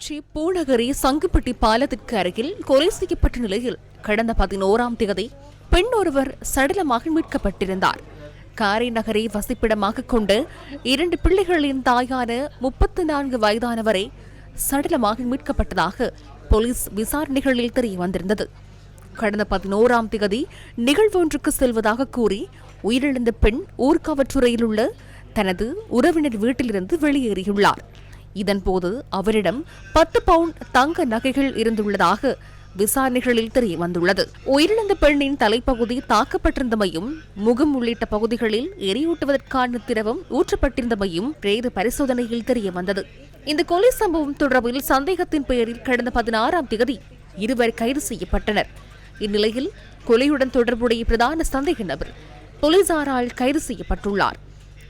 கிளிநொச்சி பூநகரி சங்குப்பட்டி பாலத்திற்கு அருகில் கொலை செய்யப்பட்ட நிலையில் கடந்த பதினோராம் தேதி பெண் ஒருவர் சடலமாக மீட்கப்பட்டிருந்தார். காரை நகரை வசிப்பிடமாக கொண்டு இரண்டு பிள்ளைகளின் தாயான முப்பத்தி நான்கு வயதானவரை சடலமாக மீட்கப்பட்டதாக போலீஸ் விசாரணைகளில் தெரிய வந்திருந்தது கடந்த பதினோராம் தேதி நிகழ்வொன்றுக்கு செல்வதாக கூறி உயிரிழந்த பெண் ஊர்காவற்றுறையில் உள்ள தனது உறவினர் வீட்டிலிருந்து வெளியேறியுள்ளார். இதன்போது அவரிடம் பத்து பவுண்ட் தங்க நகைகள் இருந்துள்ளதாக விசாரணைகளில் தெரிய வந்துள்ளது உயிரிழந்த பெண்ணின் தலைப்பகுதி தாக்கப்பட்டிருந்தமையும் முகம் உள்ளிட்ட பகுதிகளில் எரியூட்டுவதற்கான திரவம் ஊற்றப்பட்டிருந்தமையும் பிரேத பரிசோதனையில் தெரிய வந்தது இந்த கொலை சம்பவம் தொடர்பில் சந்தேகத்தின் பெயரில் கடந்த பதினாறாம் தேதி இருவர் கைது செய்யப்பட்டனர். இந்நிலையில் கொலையுடன் தொடர்புடைய பிரதான சந்தேக நபர் போலீசாரால் கைது செய்யப்பட்டுள்ளார்.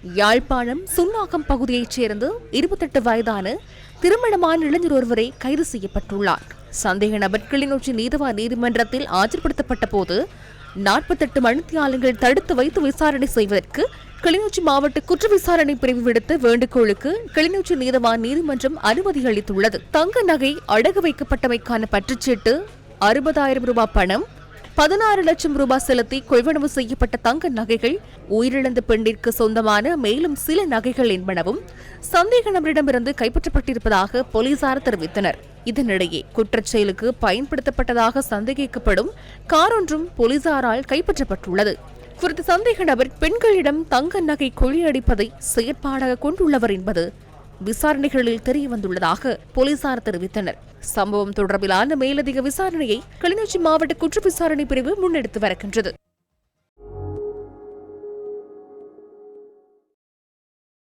யாழ்ப்பாணம் சுன்னாகம் பகுதியைச் சேர்ந்து இருபத்தெட்டு வயதான திருமணமான இளைஞர் ஒருவரை கைது செய்யப்பட்டுள்ளார். சந்தேக நபர் கிளிநொச்சி நீதவா நீதிமன்றத்தில் ஆஜர்படுத்தப்பட்ட போது நாற்பத்தெட்டு மணித்தியாலங்கள் தடுத்து வைத்து விசாரணை செய்வதற்கு கிளிநொச்சி மாவட்ட குற்ற விசாரணை பிரிவு விடுத்த வேண்டுகோளுக்கு கிளிநொச்சி நீதவான் நீதிமன்றம் அனுமதி அளித்துள்ளது. தங்க நகை அடகு வைக்கப்பட்டமைக்கான பற்றுச்சீட்டு அறுபதாயிரம் ரூபாய் பணம் பதினாறு லட்சம் ரூபாய் செலுத்தி கொள்வனவு செய்யப்பட்ட தங்க நகைகள் உயிரிழந்த பெண்ணிற்கு சொந்தமான மேலும் சில நகைகள் என்பனவும் சந்தேக நபரிடமிருந்து கைப்பற்றப்பட்டிருப்பதாக போலீசார் தெரிவித்தனர். இதனிடையே குற்றச்செயலுக்கு பயன்படுத்தப்பட்டதாக சந்தேகிக்கப்படும் கார் ஒன்றும் போலீசாரால் கைப்பற்றப்பட்டுள்ளது. குறித்த சந்தேக நபர் பெண்களிடம் தங்க நகை கொள்ளையடிப்பதை செயற்பாடாக கொண்டுள்ளவர் என்பது விசாரணைகளில் தெரிய வந்துள்ளதாக போலீசார் தெரிவித்தனர். சம்பவம் தொடர்பிலான மேலதிக விசாரணையை கிளிநொச்சி மாவட்ட குற்ற விசாரணை பிரிவு முன்னெடுத்து வருகின்றது.